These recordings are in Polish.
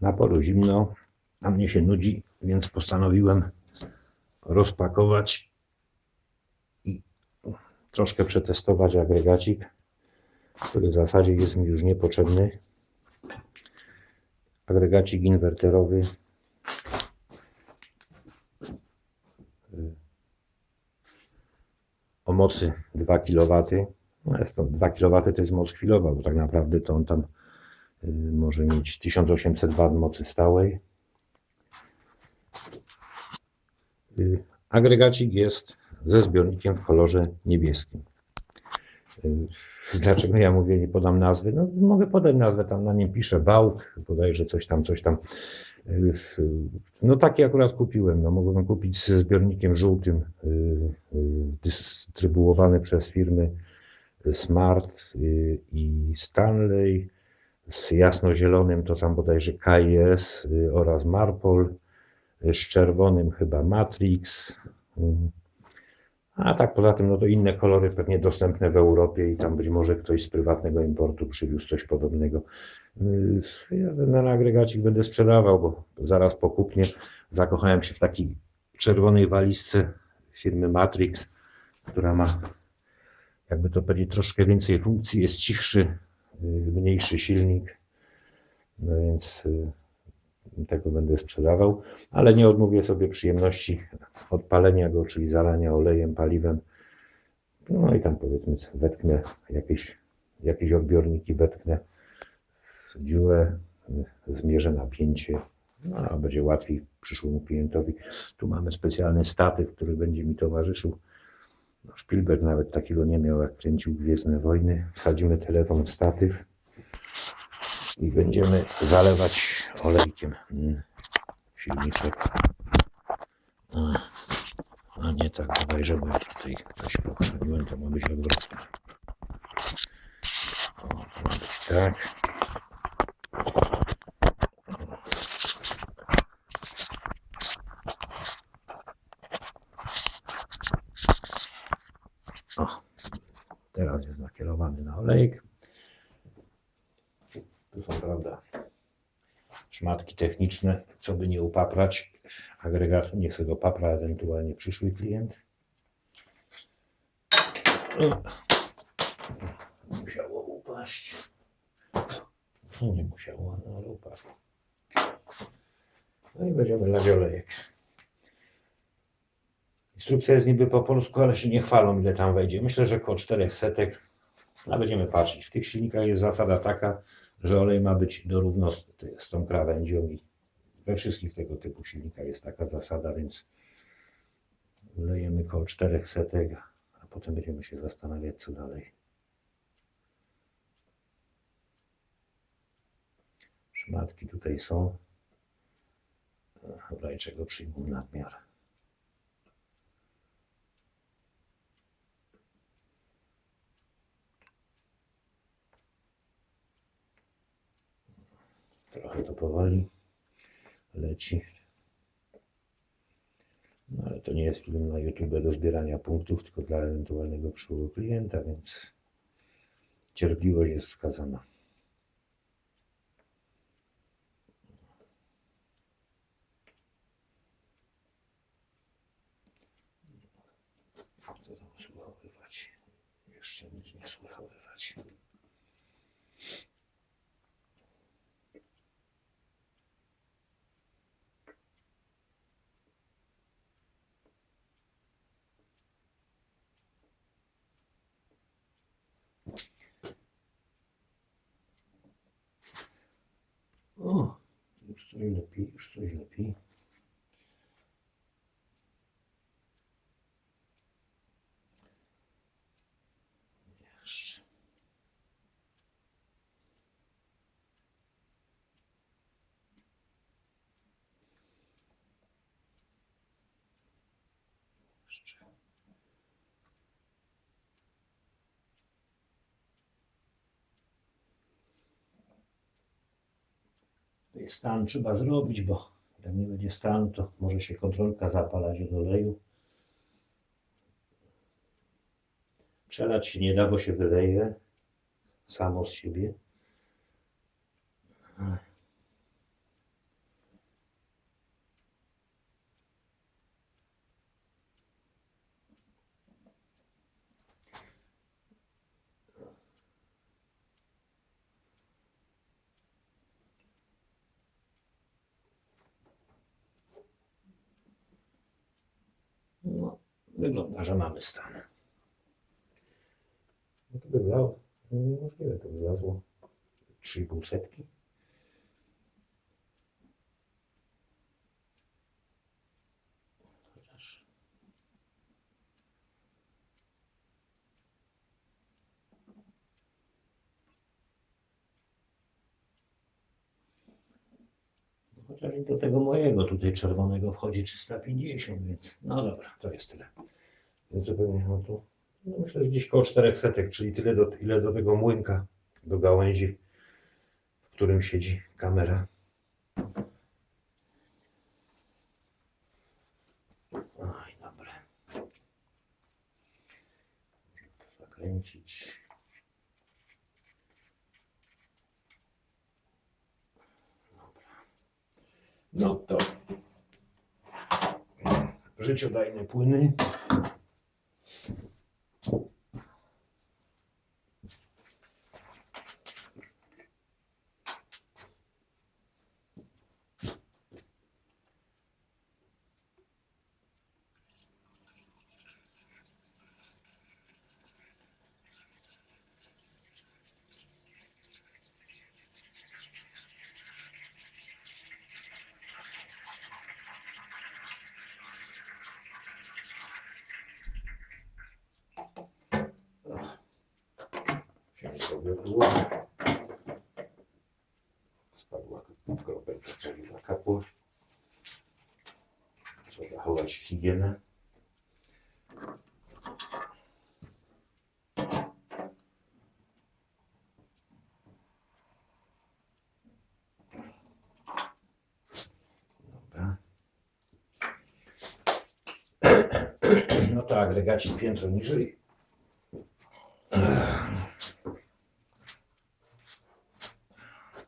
Na polu zimno, a mnie się nudzi, więc postanowiłem rozpakować i troszkę przetestować agregacik, który w zasadzie jest mi już niepotrzebny. Agregacik inwerterowy o mocy 2 kW. No jest to 2 kW to jest moc chwilowa, bo tak naprawdę to on tam może mieć 1800 W mocy stałej. Y, Agregacik jest ze zbiornikiem w kolorze niebieskim. Y, Dlaczego ja mówię, nie podam nazwy? No, mogę podać nazwę, tam na nim piszę Bałk, bodajże coś tam, coś tam. Y, No taki akurat kupiłem. No, mogłem kupić ze zbiornikiem żółtym, y, y, dystrybuowany przez firmy Smart y, i Stanley. Z jasnozielonym to tam bodajże KIS y, oraz Marpol. Y, Z czerwonym chyba Matrix. Y, A tak poza tym, no to inne kolory pewnie dostępne w Europie i tam być może ktoś z prywatnego importu przywiózł coś podobnego. Ja ten agregacik będę sprzedawał, bo zaraz po kupnie zakochałem się w takiej czerwonej walizce firmy Matrix, która ma, jakby to powiedzieć, troszkę więcej funkcji, jest cichszy, mniejszy silnik, no więc y, tego będę sprzedawał, ale nie odmówię sobie przyjemności odpalenia go, czyli zalania olejem, paliwem. No i tam powiedzmy wetknę jakieś, jakieś odbiorniki, wetknę w dziurę, y, zmierzę napięcie, no, a będzie łatwiej przyszłemu klientowi. Tu mamy specjalny statyw, który będzie mi towarzyszył. No, Spielberg nawet takiego nie miał, jak kręcił Gwiezdne Wojny. Wsadzimy telefon w statyw i będziemy zalewać olejkiem mm, silniczek. A, a nie tak, bodajże, bo tutaj coś pokrzywiłem, to ma być odwrotnie. O, to ma być tak. O, nakierowany na olejek. Tu są, prawda, szmatki techniczne, co by nie upaprać agregatu, niech sobie go papra ewentualnie przyszły klient. Musiało upaść. No nie musiało, no ale upadło. No i będziemy lać olejek. Instrukcja jest niby po polsku, ale się nie chwalą, ile tam wejdzie. Myślę, że około 4 setek. A będziemy patrzeć. W tych silnikach jest zasada taka, że olej ma być dorówno z, z tą krawędzią i we wszystkich tego typu silnikach jest taka zasada, więc lejemy około 4 setek, a potem będziemy się zastanawiać, co dalej. Szmatki tutaj są. Olejczego przyjmą nadmiar. Trochę to powoli leci. No ale to nie jest film na YouTube do zbierania punktów, tylko dla ewentualnego przyszłego klienta, więc cierpliwość jest wskazana. Co tam słuchowywać? Jeszcze nic nie słuchowywać. O, już coś lepiej, już coś lepiej. Stan trzeba zrobić, bo jak nie będzie stanu, to może się kontrolka zapalać od oleju. Przelać się nie da, bo się wyleje samo z siebie. Wygląda, że mamy stan. No to by wlało. No niemożliwe, to wylazło 3,5 setki. I do tego mojego tutaj czerwonego wchodzi 350, więc no dobra, to jest tyle. Więc zupełnie no tu no myślę, że gdzieś koło 400, czyli tyle do, ile do tego młynka, do gałęzi, w którym siedzi kamera. Oj. Można to zakręcić. No to życiodajne płyny. Się powiodło. Spadła kropelka soli zakapła. Trzeba zachować higienę. No to agregacik piętro niżej.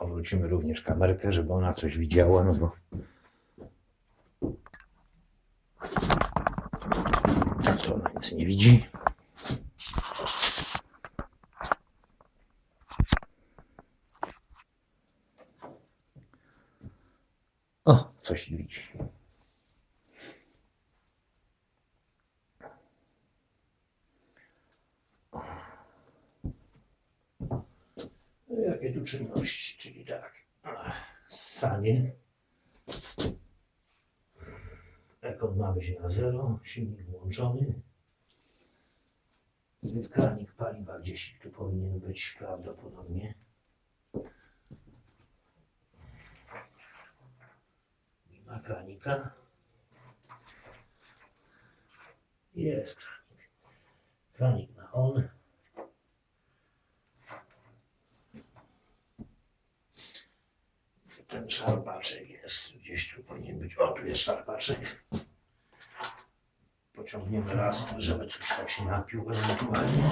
Obrócimy również kamerkę, żeby ona coś widziała, no bo tak to ona nic nie widzi. O, coś widzi. Jakie tu czynności? Czyli tak, sanie. Ekon ma być na zero, silnik włączony. Kranik paliwa gdzieś tu powinien być prawdopodobnie. Nie ma kranika. Jest kranik. Kranik na on. Ten szarpaczek jest. Gdzieś tu powinien być. O, tu jest szarpaczek. Pociągniemy raz, żeby coś tak się napił ewentualnie.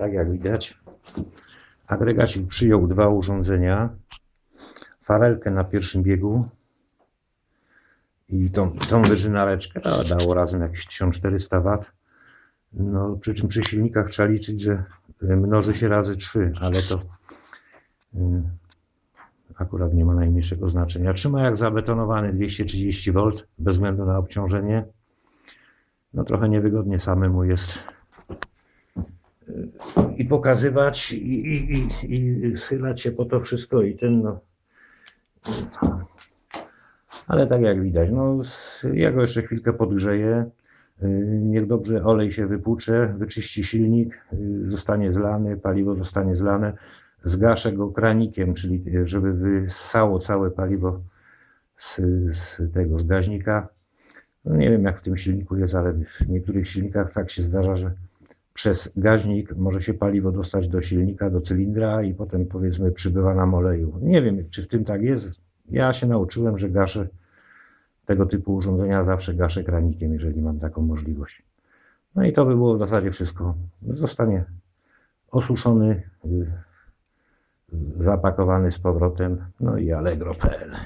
Tak jak widać, agregacik przyjął dwa urządzenia. Farelkę na pierwszym biegu i tą, tą wyżynareczkę. Dało razem jakieś 1400 W. No, przy czym przy silnikach trzeba liczyć, że mnoży się razy 3, ale to y, akurat nie ma najmniejszego znaczenia. Trzyma jak zabetonowany 230 V bez względu na obciążenie. No trochę niewygodnie samemu jest pokazywać i, i, i, i schylać się po to wszystko i ten no. Ale tak jak widać, no ja go jeszcze chwilkę podgrzeję. y, Niech dobrze olej się wypłucze, wyczyści silnik, y, zostanie zlany, paliwo zostanie zlane. Zgaszę go kranikiem, czyli y, żeby wyssało całe paliwo z, z tego z gaźnika. No nie wiem jak w tym silniku jest, ale w niektórych silnikach tak się zdarza, że przez gaźnik może się paliwo dostać do silnika, do cylindra i potem powiedzmy przybywa nam oleju. Nie wiem, czy w tym tak jest. Ja się nauczyłem, że gaszę tego typu urządzenia, zawsze gaszę kranikiem, jeżeli mam taką możliwość. No i to by było w zasadzie wszystko. Zostanie osuszony, y, zapakowany z powrotem, no i allegro.pl.